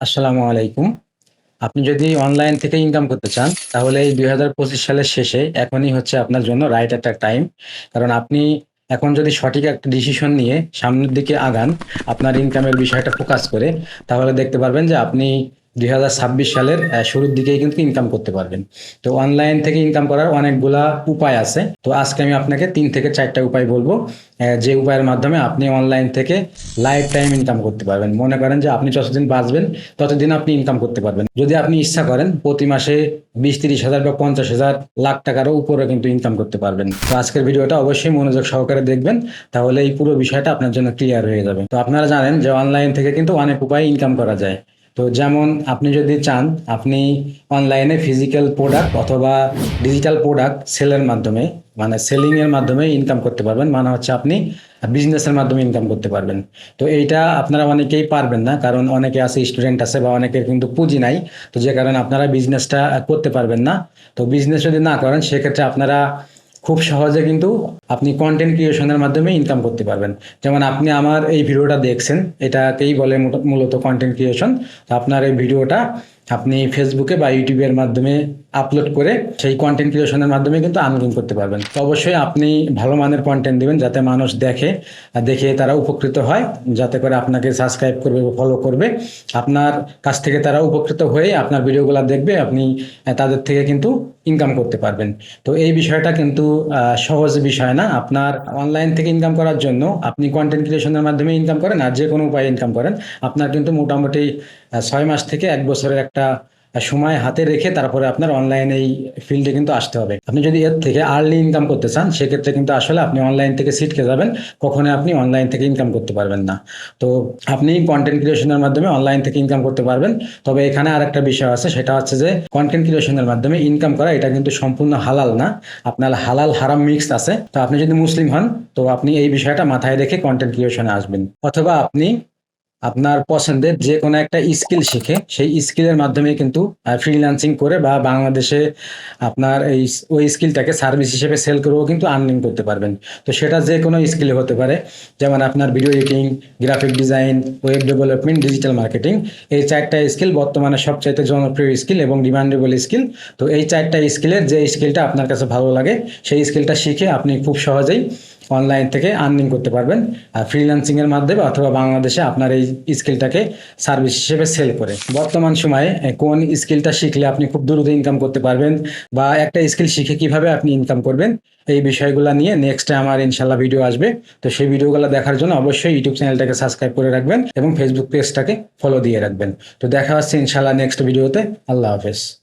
আসসালামু আলাইকুম। আপনি যদি অনলাইন থেকে ইনকাম করতে চান, তাহলে এই দু হাজার পঁচিশ সালের শেষে এখনই হচ্ছে আপনার জন্য রাইট একটা টাইম। কারণ আপনি এখন যদি সঠিক একটা ডিসিশন নিয়ে সামনের দিকে আগান, আপনার ইনকামের বিষয়টা ফোকাস করে, তাহলে দেখতে পারবেন যে আপনি ২০২৬ সালের শুরুর দিকেই কিন্তু ইনকাম করতে পারবেন। তো অনলাইন থেকে ইনকাম করার অনেকগুলা উপায় আছে। তো আজকে আমি আপনাকে তিন থেকে চারটা উপায় বলব যে উপায়ের মাধ্যমে আপনি অনলাইন থেকে লাইফ টাইম ইনকাম করতে পারবেন। মনে করেন যে আপনি যতদিন বাঁচবেন, ততদিন আপনি ইনকাম করতে পারবেন। যদি আপনি ইচ্ছা করেন প্রতি মাসে ২০-৩০ হাজার বা ৫০ হাজার লাখ টাকারও উপরে কিন্তু ইনকাম করতে পারবেন। তো আজকের ভিডিওটা অবশ্যই মনোযোগ সহকারে দেখবেন। তাহলে এই পুরো বিষয়টা আপনার জন্য ক্লিয়ার হয়ে যাবে। তো আপনারা জানেন যে অনলাইন থেকে কিন্তু অনেক উপায় ইনকাম করা যায়। তো যেমন আপনি যদি চান, আপনি অনলাইনে ফিজিক্যাল প্রোডাক্ট অথবা ডিজিটাল প্রোডাক্ট সেলের মাধ্যমে মানে সেলিং এর মাধ্যমে ইনকাম করতে পারবেন। মানে হচ্ছে আপনি বিজনেসের মাধ্যমে ইনকাম করতে পারবেন। তো এইটা আপনারা অনেকেই পারবেন না। কারণ অনেকে আছে স্টুডেন্ট আছে বা অনেকের কিন্তু পুঁজি নাই। তো যে কারণে আপনারা বিজনেসটা করতে পারবেন না। তো বিজনেস যদি না করেন, সেক্ষেত্রে আপনারা খুব সহজে কিন্তু আপনি কন্টেন্ট ক্রিয়েশনের মাধ্যমে ইনকাম করতে পারবেন। যেমন আপনি আমার এই ভিডিওটা দেখছেন, এটাকেই বলে মূলত কন্টেন্ট ক্রিয়েশন। তো আপনার এই ভিডিওটা আপনি ফেসবুকে বা ইউটিউবের মাধ্যমে আপলোড করে সেই কন্টেন্ট ক্রিয়েশনের মাধ্যমে কিন্তু আর্নিং করতে পারবেন। তো অবশ্যই আপনি ভালো মানের কন্টেন্ট দিবেন যাতে মানুষ দেখে, দেখে তারা উপকৃত হয়। যাতে করে আপনাকে সাবস্ক্রাইব করবে ফলো করবে। আপনার কাছ থেকে তারা উপকৃত হয়ে আপনার ভিডিওগুলো দেখবে। আপনি তাদের থেকে কিন্তু ইনকাম করতে পারবেন। তো এই বিষয়টা কিন্তু সহজ বিষয় না। আপনার অনলাইন থেকে ইনকাম করার জন্য আপনি কন্টেন্ট ক্রিয়েশনের মাধ্যমে ইনকাম করেন আর যে কোনো উপায়ে ইনকাম করেন। আপনার কিন্তু মোটামুটি ৬ মাস থেকে এক বছরের একটা সময় হাতে রেখে তারপরে আপনার অনলাইন এই ফিল্ডে কিন্তু আসতে হবে। আপনি যদি এর থেকে আর্লি ইনকাম করতে চান, সেক্ষেত্রে কিন্তু আসলে আপনি অনলাইন থেকে ছিটকে যাবেন। কখনো আপনি অনলাইন থেকে ইনকাম করতে পারবেন না। তো আপনি কনটেন্ট ক্রিয়েশনের মাধ্যমে অনলাইন থেকে ইনকাম করতে পারবেন। তবে এখানে আরেকটা বিষয় আছে সেটা হচ্ছে যে কন্টেন্ট ক্রিয়েশনের মাধ্যমে ইনকাম করা এটা কিন্তু সম্পূর্ণ হালাল না। আপনার হালাল হারাম মিক্সড আছে। তো আপনি যদি মুসলিম হন, তো আপনি এই বিষয়টা মাথায় রেখে কনটেন্ট ক্রিয়েশনে আসবেন। অথবা আপনি আপনার পছন্দের যেকোনো একটা স্কিল শিখে সেই স্কিলের মাধ্যমে কিন্তু ফ্রিল্যান্সিং করে বা বাংলাদেশে আপনার এই ওই স্কিলটাকে সার্ভিস হিসেবে সেল করেও কিন্তু আর্নিং করতে পারবেন। তো সেটা যেকোনো স্কিল হতে পারে। যেমন আপনার video editing, graphic design, web development, digital marketing. এই চারটা স্কিল বর্তমানে সবচাইতে জনপ্রিয় স্কিল এবং ডিমান্ডেবল স্কিল। তো এই চারটা স্কিলের যে স্কিলটা আপনার কাছে ভালো লাগে, সেই স্কিলটা শিখে আপনি খুব সহজেই অনলাইন থেকে আর্নিং করতে পারবেন। আর ফ্রিল্যান্সিং এর মাধ্যমে অথবা বাংলাদেশে আপনার এই স্কিলটাকে সার্ভিস হিসেবে সেল করে। বর্তমান সময়ে কোন স্কিলটা শিখলে আপনি খুব দ্রুত ইনকাম করতে পারবেন বা একটা স্কিল শিখে কীভাবে আপনি ইনকাম করবেন, এই বিষয়গুলা নিয়ে নেক্সটে আমার ইনশাল্লাহ ভিডিও আসবে। তো সেই ভিডিওগুলো দেখার জন্য অবশ্যই ইউটিউব চ্যানেলটাকে সাবস্ক্রাইব করে রাখবেন এবং ফেসবুক পেজটাকে ফলো দিয়ে রাখবেন। তো দেখা হচ্ছে ইনশাল্লাহ নেক্সট ভিডিওতে। আল্লাহ হাফেজ।